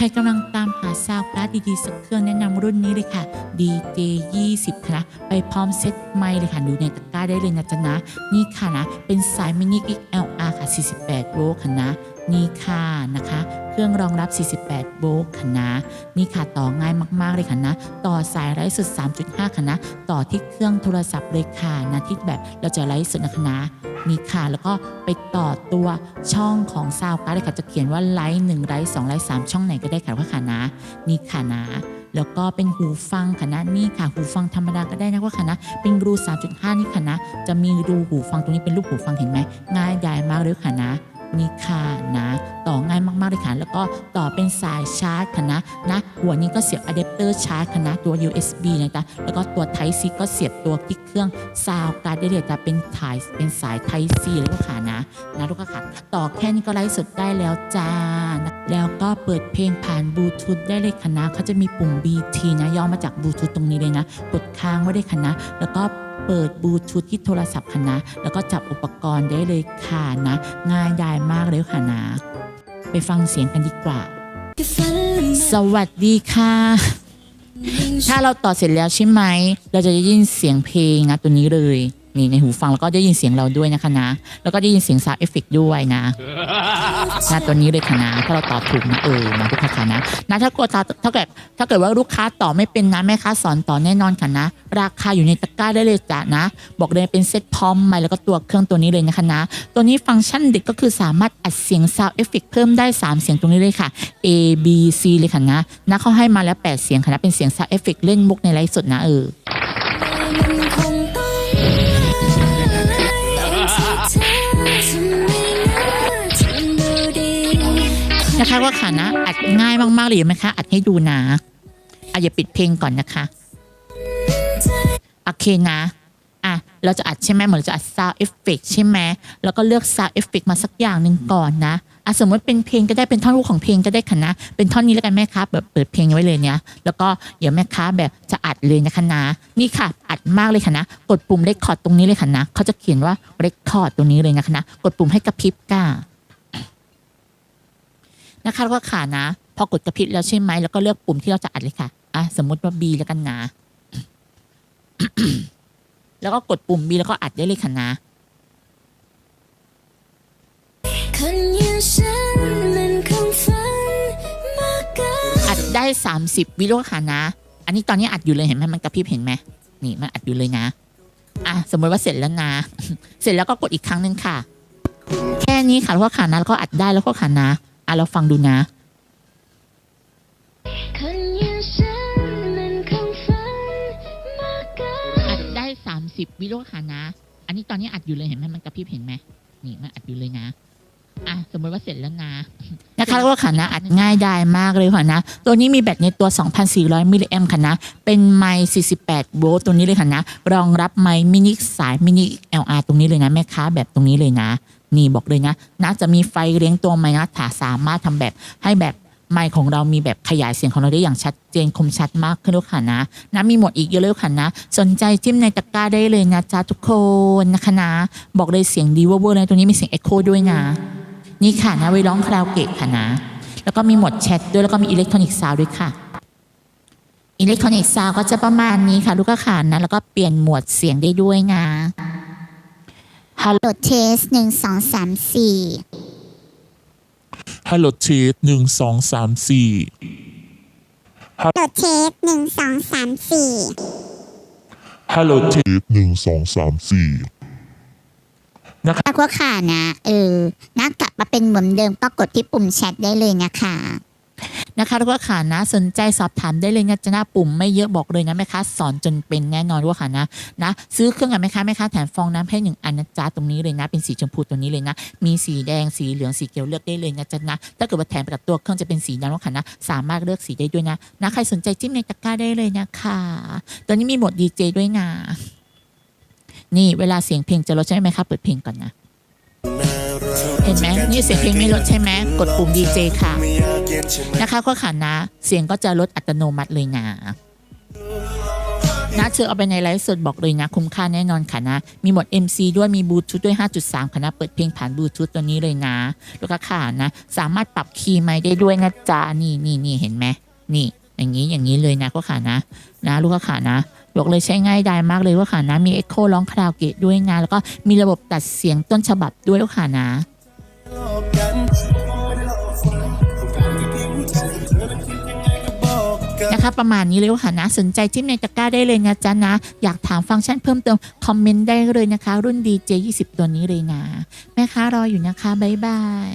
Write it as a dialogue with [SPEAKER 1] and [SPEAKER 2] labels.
[SPEAKER 1] ใครกำลังตามหาซาวด์การ์ดดีๆ สักเครื่องแนะนำรุ่นนี้เลยค่ะ DJ 20ค่ะนะไปพร้อมเซ็ตไมค์เลยค่ะ ดูในตะกร้าได้เลยนะจ๊ะนะ นี่ค่ะนะ เป็นสายมินิ XLR ค่ะ 48 โวลต์ค่ะนะ นี่ค่ะนะคะ เครื่องรองรับ 48 โวลต์ค่ะนะ นี่ค่ะต่อง่ายมาก ๆ เลยค่ะนะ ต่อสายไร้สุด 3.5 ค่ะนะ ต่อที่เครื่องโทรศัพท์เลยค่ะนะที่แบบเราจะไร้สุดนะคะนะ นี่ค่ะ แล้วก็ไปต่อตัวช่องของซาวการ์ดเลยค่ะจะเขียนว่าไลท์หนึ่งไลท์สองไลท์สามช่องไหนก็ได้ค่ะว่าค่ะนะนี่ค่ะนะแล้วก็เป็นหูฟังค่ะนะนี่ค่ะหูฟังธรรมดาก็ได้นะว่าค่ะนะเป็นรู 3.5 นี่ค่ะนะจะมีรูหูฟังตรงนี้เป็นรูปหูฟังเห็นไหมง่ายดายมากเลยค่ะนะ นี่ค่ะนะ ต่อง่ายมากๆเลยค่ะ แล้วก็ต่อเป็นสายชาร์จค่ะนะนะหัวนี้ก็เสียบอะแดปเตอร์ชาร์จค่ะนะตัว USB นะจ๊ะแล้วก็ตัว Type C ก็เสียบตัวที่เครื่องซาวการ์ดได้เลยจะเป็นถ่ายเป็นสาย Type C เลยก็ค่ะนะนะลูกค้าค่ะต่อแค่นี้ก็ไลฟ์สดได้แล้วจ้านะแล้วก็เปิดเพลงผ่านบลูทูธได้เลยค่ะนะเขาจะมีปุ่ม BT นะย่อมาจากบลูทูธตรงนี้เลยนะ กดค้างไว้ได้ค่ะนะแล้วก็ เปิดบลูทูธที่โทรศัพท์ค่ะนะ แล้วก็จับอุปกรณ์ได้เลยค่ะนะ ง่ายดายมากเลยค่ะนะ ไปฟังเสียงกันดีกว่า สวัสดีค่ะ ถ้าเราต่อเสร็จแล้วใช่ไหม เราจะได้ยินเสียงเพลงนะตัวนี้เลยนี่ในหูฟังแล้วก็ได้ยินเสียงเราด้วยนะคะนะ แล้วก็ได้ยินเสียงซาวเอฟเฟกด้วยนะนะตัวนี้เลยค่ะนะถ้าเราตอบถูกนะเออนะลูกค้าค่ะนะนะถ้ากดถ้าเกิดถ้าเกิดว่าลูกค้าตอบไม่เป็นนะแม่ค้าสอนต่อแน่นอนค่ะนะ ราคาอยู่ในตะกร้าได้เลยจ้ะนะ บอกเลยเป็นเซ็ตพร้อมใหม่แล้วก็ตัวเครื่องตัวนี้เลยนะคะนะ ตัวนี้ฟังก์ชันเด็ดก็คือสามารถอัดเสียงซาวเอฟเฟกเพิ่มได้ 3 เสียงตรงนี้เลยค่ะ A B C เลยค่ะนะนะเขาให้มาแล้ว 8 เสียงค่ะนะเป็นเสียงซาวเอฟเฟกเล่นมุกในไลฟ์สดนะเออ
[SPEAKER 2] นะ
[SPEAKER 1] คะว่าค่ะนะอัดง่ายมากๆเลยไหมคะอัดให้ดูนะอะอย่าปิดเพลงก่อนนะคะโอเคนะอะเราจะอัดใช่ไหมเหมือนเราจะอัด sound effect ใช่ไหมแล้วก็เลือก sound effect มาสักอย่างหนึ่งก่อนนะอะสมมติเป็นเพลงก็ได้เป็นท่อนรูปของเพลงก็ได้ค่ะนะ เป็นท่อนนี้แล้วกันแม่ค้าแบบเปิดเพลงไว้เลยเนี่ยแล้วก็เดี๋ยวแม่ค้าแบบจะอัดเลยนะคะนะนี่ค่ะ อัดมากเลยค่ะนะ กดปุ่ม record ตรงนี้เลยค่ะนะเขาจะเขียนว่า record ตรงนี้เลยนะคะนะกดปุ่มให้กระพริบก้า นะคะแล้วก็ขานะ พอกดกระพริบแล้วใช่ไหมแล้วก็เลือกปุ่มที่เราจะอัดเลยค่ะอะสมมติว่า B แล้วกันนะแล้วก็กดปุ่ม B แล้วก็อัดได้เลยค่ะนะ
[SPEAKER 2] คนอย่างฉันมันคงฝันมากเกิน
[SPEAKER 1] อัดได้ 30 วิโลค่ะนะ อันนี้ตอนนี้อัดอยู่เลยเห็นไหมมันกระพริบเห็นไหมนี่มันอัดอยู่เลยนะ อะสมมติว่าเสร็จแล้วนะ เสร็จแล้วก็กดอีกครั้งหนึ่งค่ะ แค่นี้ค่ะแล้วก็ขานะแล้วก็อัดได้แล้วก็ขานะ อะเราฟังดูนะ
[SPEAKER 2] คนอย่างฉันมันคงฝันมากเกิน
[SPEAKER 1] อัดได้30วิโลค่ะนะ อันนี้ตอนนี้อัดอยู่เลยเห็นไหมมันกระพริบเห็นไหมนี่มันอัดอยู่เลยนะอะสมมติว่าเสร็จแล้วนะ นะคะแล้วก็ค่ะนะอัดง่ายได้มากเลยค่ะนะ ตัวนี้มีแบตในตัว 2,400 มิลลิแอมค่ะนะ เป็นไมค์48 โวลต์ตัวนี้เลยค่ะนะ รองรับไมค์มินิสายมินิ LR ตรงนี้เลยนะ แม่ค้าแบบตรงนี้เลยนะ นี่บอกเลยนะน่าจะมีไฟเลี้ยงตัวไมค์นะถ้าสามารถทำแบบให้แบบไมค์ของเรามีแบบขยายเสียงของเราได้อย่างชัดเจนคมชัดมากขึ้นด้วยค่ะนะนะมีหมดอีกเยอะเลยค่ะนะ สนใจจิ้มในตะกร้าได้เลยนะจ๊ะทุกคนนะคะนะ บอกเลยเสียงดีเวอร์เลยตัวนี้มีเสียงเอ็โคด้วยนะ นี่ค่ะนะไว้ร้องคาราโอเกะค่ะนะ แล้วก็มีหมดแชทด้วยแล้วก็มีอิเล็กทรอนิกส์ซาวด้วยค่ะอิเล็กทรอนิกส์ซาวก็จะประมาณนี้ค่ะ ลูกค้าขานะแล้วก็เปลี่ยนหมวดเสียงได้ด้วยนะ ฮัลโหล
[SPEAKER 3] โหลดเทสหนึ่งสองสามสี่
[SPEAKER 4] ฮัลโหลเทสหนึ่งสองสามสี่
[SPEAKER 3] โหลดเทสหนึ่งสองสามสี่
[SPEAKER 4] ฮัลโหลเทสหนึ่งสองสามสี่
[SPEAKER 3] ถ้าว่าค่ะนะ เออนะกลับมาเป็นเหมือนเดิมก็กดที่ปุ่มแชทได้เลยนะคะ
[SPEAKER 1] นะคะลูกค้าขานะสนใจสอบถามได้เลยนะจะหน้าปุ่มไม่เยอะบอกเลยนะแม่ค้าสอนจนเป็นแน่นอนลูกค้าขานะนะซื้อเครื่องกับแม่ค้าแม่ค้าแถมฟองน้ำให้หนึ่งอันนะจ๊ะตรงนี้เลยนะ เป็นสีชมพูตัวนี้เลยนะ มีสีแดงสีเหลืองสีเขียวเลือกได้เลยนะจ๊ะนะถ้าเกิดว่าแถมไปกับตัวเครื่องจะเป็นสีดำลูกค้านะสามารถเลือกสีได้ด้วยนะนะใครสนใจจิ้มในตะกร้าได้เลยนะคะตัวนี้มีหมดดีเจด้วยนะนี่เวลาเสียงเพลงจะลดใช่ไหมคะเปิดเพลงก่อนนะเห็นไหมนี่เสียงเพลงไม่ลดใช่ไหมกดปุ่มดีเจค่ะ นะคะก็ขานนะ เสียงก็จะลดอัตโนมัติเลยนะนะเธอเอาไปในไลฟ์สดบอกเลยนะ คุ้มค่าแน่นอนค่ะนะ มีหมด MC ด้วยมีบลูทูธด้วย 5.3 ค่ะนะ เปิดเพลงผ่านบลูทูธตัวนี้เลยนะ แล้วก็ค่ะนะ สามารถปรับคีย์ไมค์ได้ด้วยนะจ๊ะนี่นี่นี่เห็นไหมนี่ อย่างนี้อย่างนี้เลยนะก็ค่ะนะ นะ ลูกค้าค่ะนะบอกเลยใช้ง่ายดายมากเลยว่าค่ะนะ มีเอ็กโคร้องคาราโอเกะด้วยนะแล้วก็มีระบบตัดเสียงต้นฉบับด้วยลูกค้านะ นะคะประมาณนี้เลยค่ะนะสนใจจิ้มในตะกร้าได้เลยนะจ๊ะนะ อยากถามฟังก์ชันเพิ่มเติม คอมเมนต์ได้เลยนะคะ รุ่น DJ 20 ตัวนี้เลยนะ แม่ค้ารออยู่นะคะ บ๊ายบาย